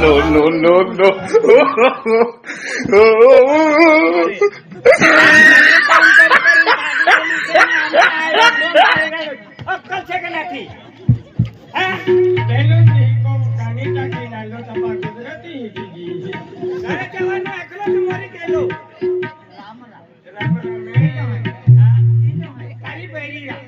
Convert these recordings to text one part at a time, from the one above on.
no, no, no, no. અક્કલ છે કે નથી હે? પહેલું જ કાની ટાંકી નાનો તમાર ગુજરાતી હિન્દી ગઈ. ઘરે જવાનો એકલો જ મરી ગયેલો. રામ રામ એ. હા? તારી બૈરી રા.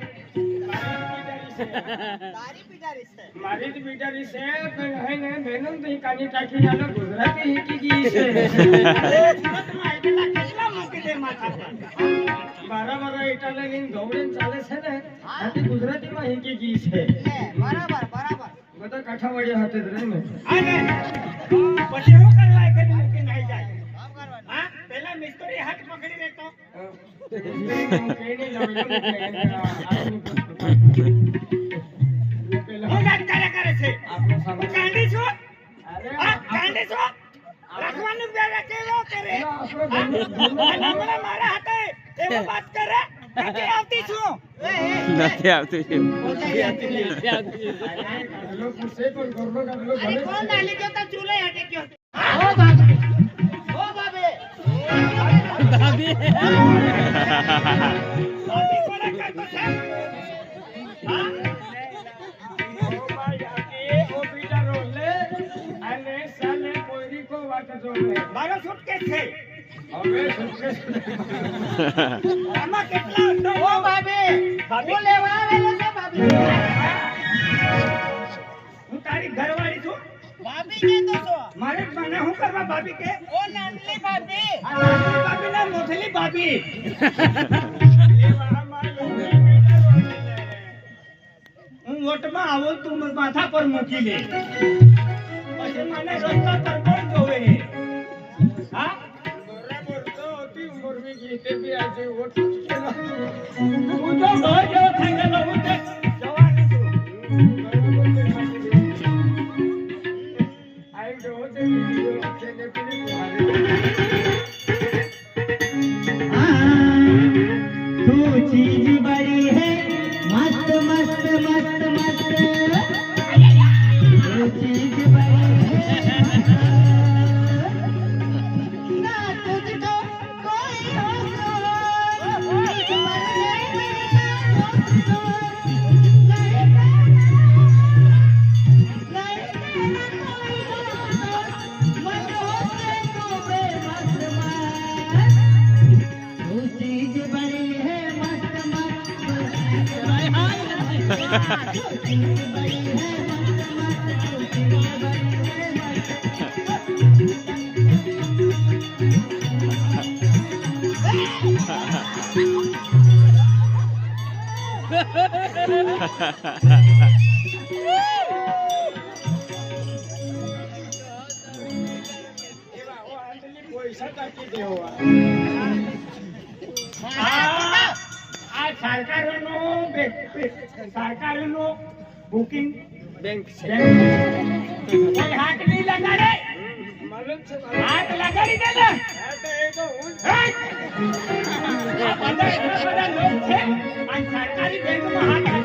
મારી જ બિચારી છે પણ હે ને બહેનું તો કાની ટાંકી નાનો ગુજરાતી હિન્દી ગઈ છે અરે, સુરતમાં આવેલા કેટલા મૂકી દે માથા પર. મારા મારા ઇટાલિયન લઈને દોડીને ચાલે છે ને આથી ગુજરાતીમાં હિંકી ગઈ છે બરાબર બરાબર બધા કાઠાવાડિયા હાથે જ રહે ને પછી હું કરવા એક જ મૂકીને નહીં જાય? હા? પેલા મિસ્ત્રી હાથ પકડી લેતો. હું વાત કર્યા કરે છે? ગાંડી છું? હા? રાખવાનું બે રાખેલો કરે. હા? અને હમણાં મારા હાથે એવું નથી આવતી છું. નથી આવતું ભાભી કોને કરતો છે? હા? મારો suitcase છે. આમાં કેટલા હતો? ભાભી? હું તારી ઘરવાળી છું મારે મને શું કરવા ભાભી કે આ નાનલી ભાભી મોથલી ભાભી હું વોટમાં આવું તું માથા પર મૂકી લે પછી મને રસ્તા પર કોણ જોવે હા હું તો ઘર જેવો થઈ ગયેલો હું તે જવાની છું तू સરકારનું સરકારનું બુકિંગ બેંક હાથ નહીં લગાડે હાથ લગાડી દે ને સરકારી બેંકમાં હાથ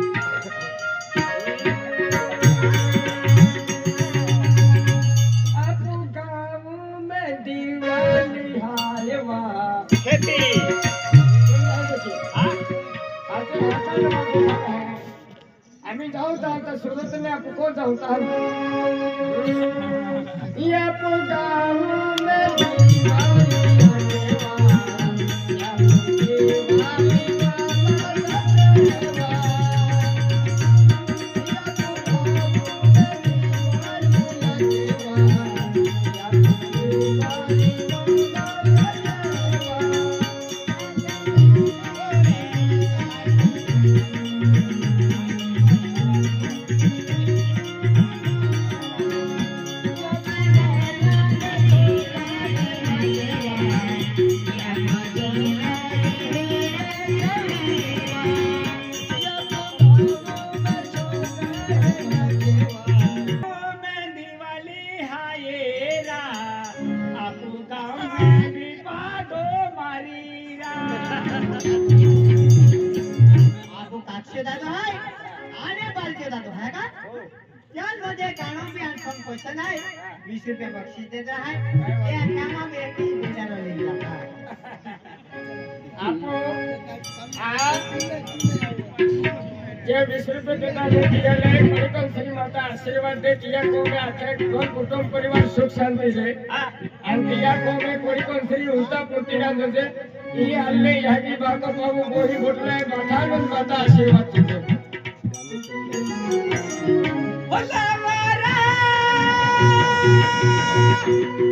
आम्ही जाऊ आता सुरतने आपण कोण जाऊ या गाव आपको રૂપિયા વીસ રૂપિયા દેતા છે મેડિકલ શ્રી માતા આશીર્વાદ દે તિયા કોમે આખે ઘર કુટુંબ પરિવાર સુખ શાંતિ છે અને તિયા કોમે કોઈકોન શ્રી ઉતા પૂર્તિના થશે એ અલ્લે યાગી બાકો પાવો બોહી બોટલાય બાધાનંદ માતા આશીર્વાદ થશે Thank you.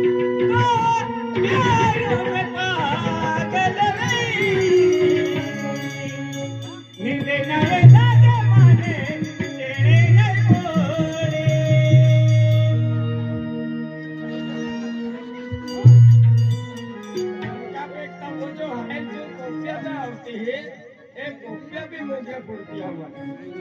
不是第二个。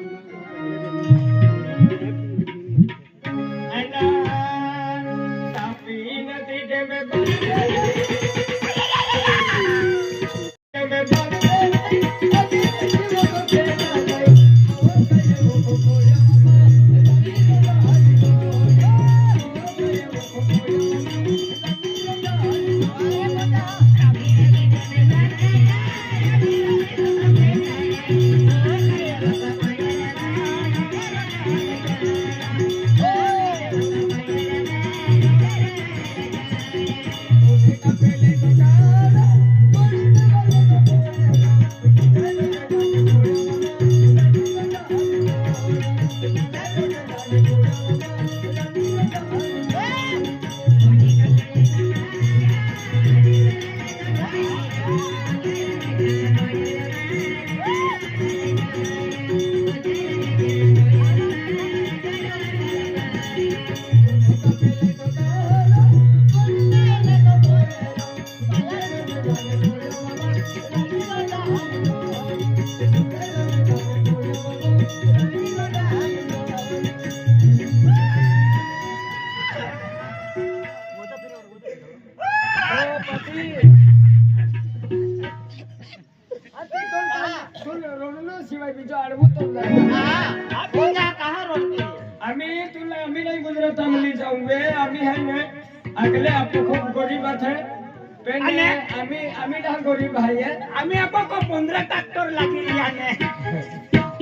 आणि आम्ही आम्ही डाल गरीब भाई आम्ही आपण को पंधरा ट्रॅक्टर लागली आणि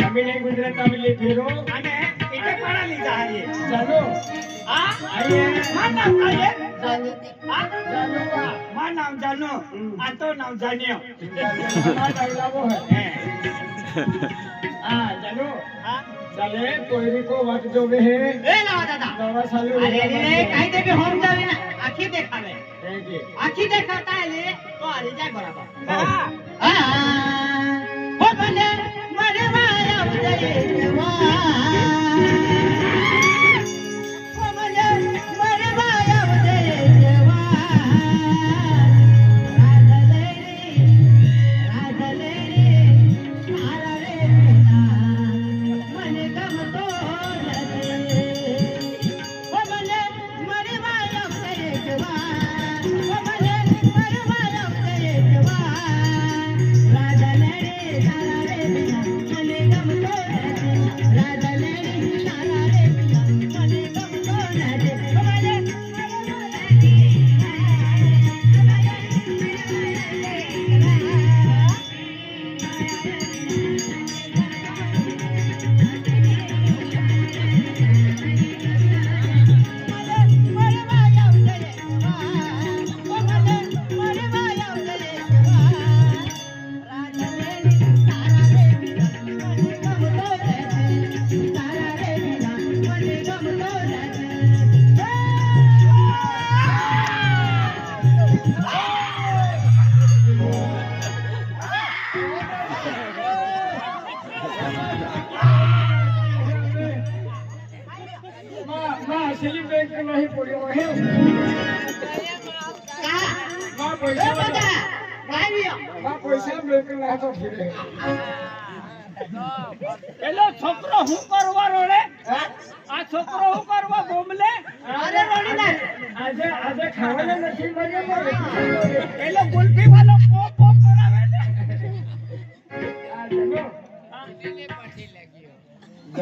आम्ही नाही गुजरात आम्ही ले फिरो आणि इथे पडाली जाये चालो आ आणि हा नाम काय जानो आ जानो मा नाम जानो आ तो नाम जानियो हा डायलॉग हो है आ जानो हा ચાલે કોઈરી કો વાત જોવે હે એ લાવા દાદા. દવા સાલે અરે રે કાઈ દે કે હોમ જાવે ના. આખી દેખાવે. આખી દેખાતા હે લે તો આરી જાય બરાબર. હા. હા. હો. ભલે મારે વાયા જઈએ પેલો છોકરો હું. કરવા રોડે આ છોકરો હું કરવા બોમલે? આજે આજે ખાવાના નથી મળ્યો પેલો ગુલ્ફી વાળો કરાવે.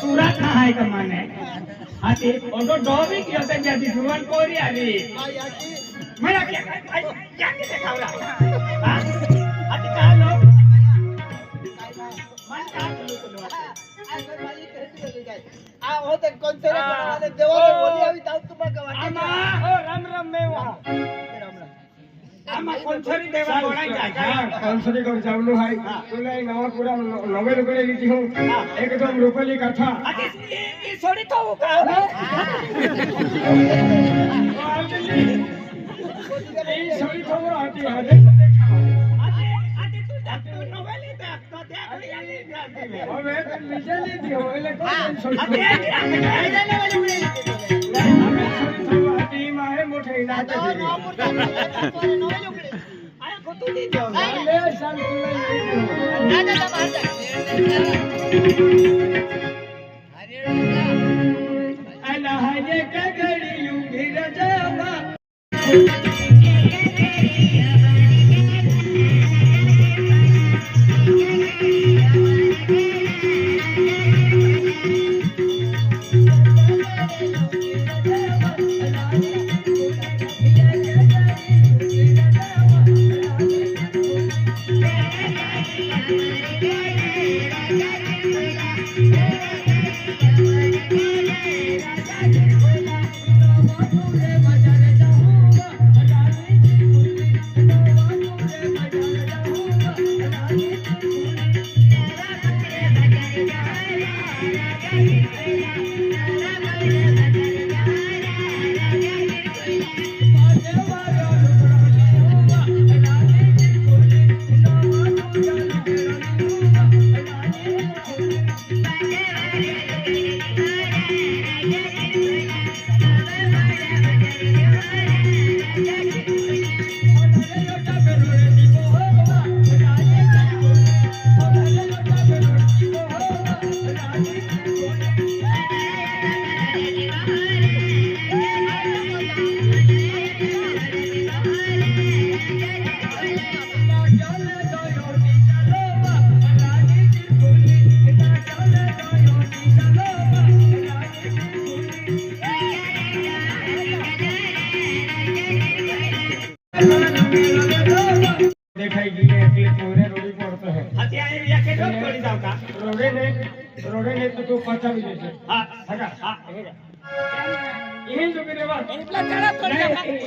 પૂરા થાય તમને. હાથી ઓટો ડોબી ગયો તો જ્યાંથી જુવાન કોરી આવી. મેં આ ક્યાં કે ખાવડા? હા? હાથી કા લો મન કા લો આ હોતે કોન્સેરે દેવા બોલી આવી તાવ તુમા ગવા રામ રામ મેં આલી જાતી મેં. હવે તો બીજે લીધી હોય એટલે કોઈ સોરી આથી ખબર એક રાખે. અમે સોરી ખબર મોટે નાતે આ ખોટું. લે હોય અલહાજે કગડિયું ગિરજાવા. દેખાઈ તો પાછા આવી જશે હા હા હા એ જો કે રેવા એટલા ચડા તો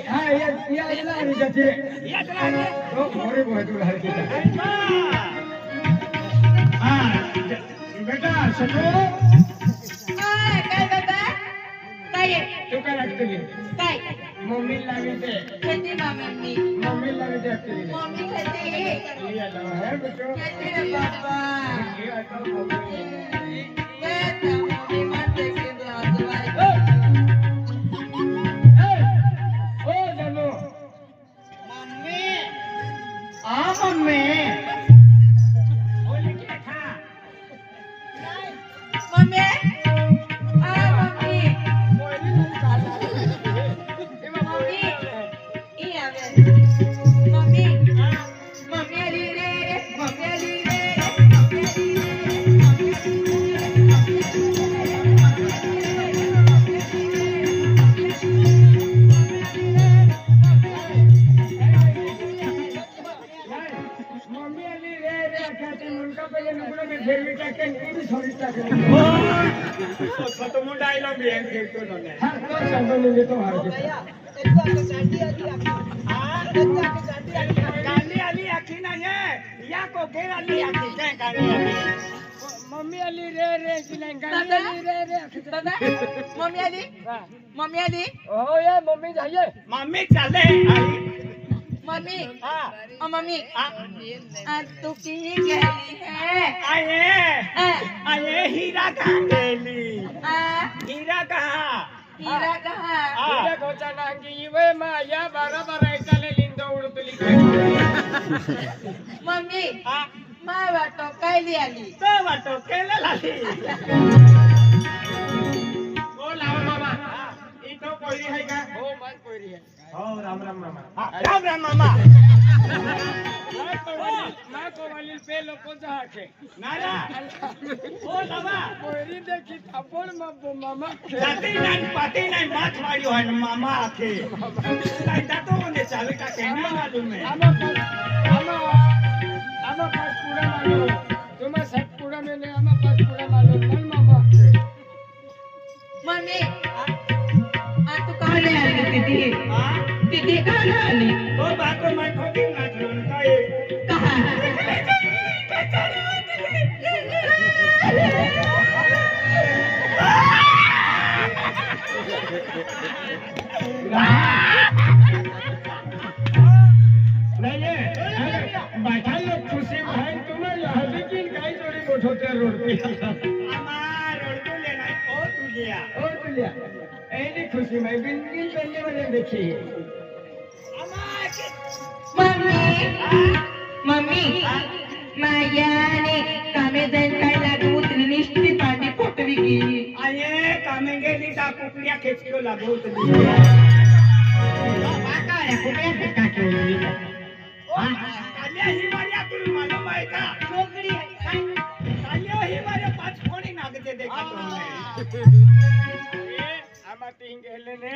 હા એ એ એટલા આવી જશે એ એટલા આવી તો ઘરે બોધું હરકી હા બેટા સકો આ કાય બાબા કાય તું કા રાખતી કાય મમ્મી લાવી દે ખેતી માં મમ્મી મમ્મી લાવી દે મમ્મી ખેતી એ લાવ હે બેટો ખેતી બાપા એ આટો mummy Mommy Ali, Mommy Ali, Mommy Ali, Mommy Ali, Mommy Ali, Mommy Ali, Mommy Ali, Mommy Ali, Mommy Ali, Ali, Ali, Ali, Ali, mummy ओ मम्मी तू की गेली है। अरे अरे हीरा कहाँ? गेली हीरा कहाँ? हीरा कहाँ? हीरा घोचा नांगी वे माया बारा बारा ऐकाले लिंदा उडतली काय मम्मी मा वाटो काय आली काय वाटो केलेला आली હો રામ રામ મામા. રામ રામ મામા. માકો વાલી પે લોકો જહા છે ના ના. ઓ લાવા કોઈરી દેખી તાપણમાં મામા. જાતી નાઈ પાતી નાઈ માથ વાળ્યો હે મામા આખે લાઈ દાતો ને ચાલે કા કહેના વાળું મે. આમાં આમાં આમાં પાંચ પૂરા માલો તમે સાત પૂરા મેલે આમાં પાંચ પૂરા માલો મન મામા મને आली तिथे ना आली हो बाको माठो काय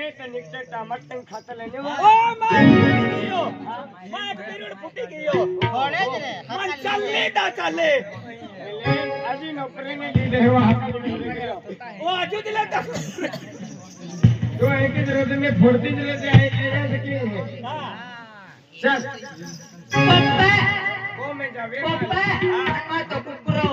એક અને એક ટમાટન ખાતા લઈને ઓ માય ગયો. માય પીરડ ફૂટી ગયો. ઓળે જ રે? મન ચાલે દા ચાલે. આજી નોકરી ને લીધે ઓ આજુ દિલે તો જો એક જ રોજ મે ફોડતી જ રહેતે આ એ કે હા. ચલ. પપ્પા! ઓ મે જાવે પપ્પા! આ તો કુકરો.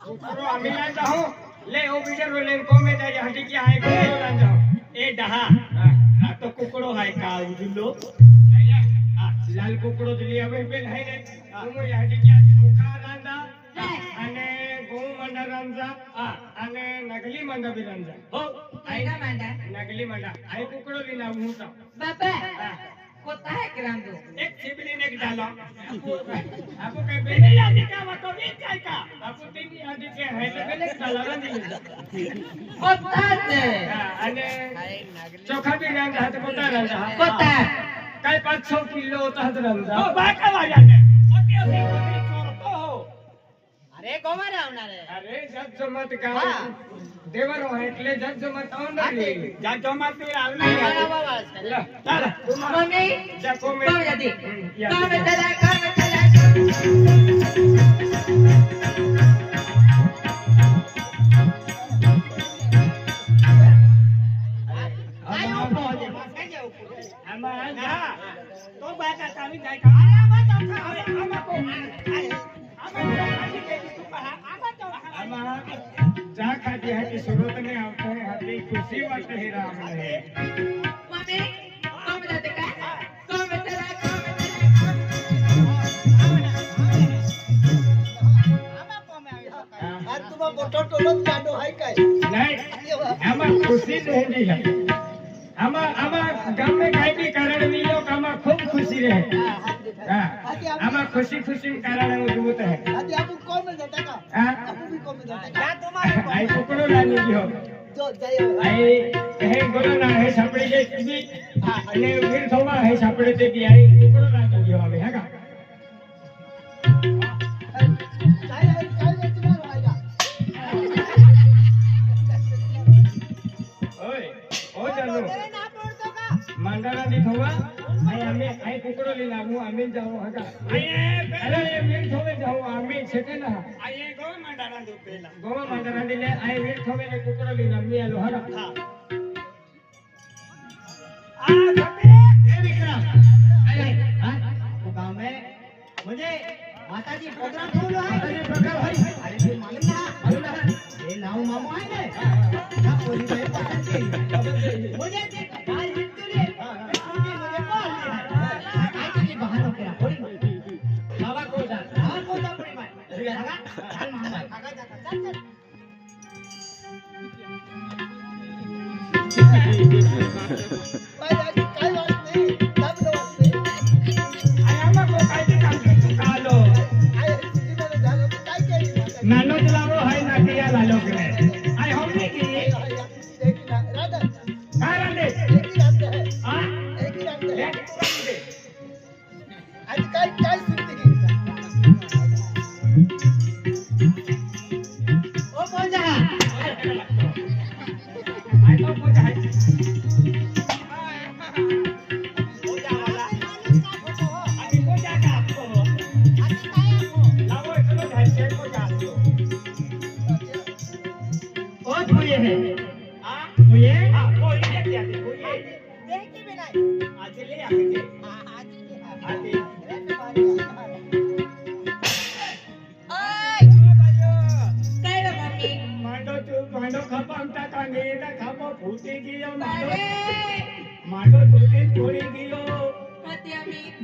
કુકરો આમી ના જાઉં લે ઓ બીજા રો લે કો મે જાજે હટી ગયા હે કો ના જાઉં એ ડહા. આ તો કુકડો હાય કા ઉજલો લાલ કુકડો ચોખા રાંધા અને ઘઉં મંડા રાંધા અને નગલી મંડા બી રાંધા. હો. આઈના નગલી મંડા. આઈ કુકડો લઈને આવું હું બાપા. होता है ग्राम एक चिबली ने डालो आपको कहीं बेने याद का वो तो का आपको तीन याद के है तो बेने डालो ना नहीं होता है अने चोखा भी रंग हाथ होता रंग होता है कई 500 किलो तो हाथ रंग ओ बाका वाला ओके ओके અરે કોમારે આવનારે અરે જત જમત ગાવ દેવરો એટલે જત જમત આવનારી જત જમત આવનારી મારા બાવા ચાલ તુમ કોમે જા કોમે કામ જરા કામ આમાં ખુશી ખુશી કારણ મજબૂત है આથી આપું કોમે જતા કા હા? આપું બી કોમે જતા કા તમારે આઈ કુકડો લાની ગયો. જો જય આઈ હે ગોલો ના હે સાપડી જે બી અને વીર થોવા હે સાપડે તે બી આઈ કુકડો લાની ગયો હવે હા? કુકડો લઈને આવું આમીન જાઓ હતા અરે એ વીર થોવે જાઓ આમીન છે કે ના. આયે ગોવા માંડારા દો પેલા. ગોવા માંડારા ને આયે વીર થોવે ને કુકડો લઈને આમી આલો હરા આ તમે એ વિક્રમ. અરે હા? તો ગામે મુજે માતાજી પ્રોગ્રામ થોડો હે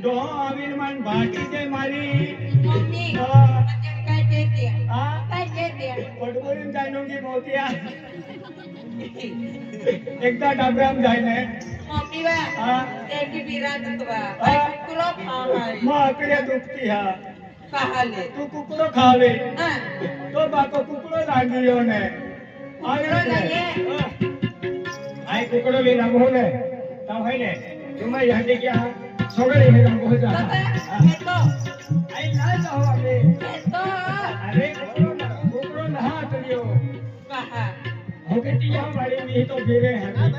ડો આવીને મારી ભાટી છે મારી. મમ્મી કાઈ દે દે હા? કાઈ દે દે પડકોરી જાનો હા. હા. તું કુકરો ખાવે. તો બાકો કુકરો લાગ્યો ને. આગળ લાગે? આય કુકરો લઈને ને. તાવ હોય ને. યાદ ગયા সবাই এরকম হয়ে যাবে আই না যাও আমি আরে গোবরো না গোবরো না হাত দিও ভগটিয়া বাড়ি মি তো বেরে হ্যাঁ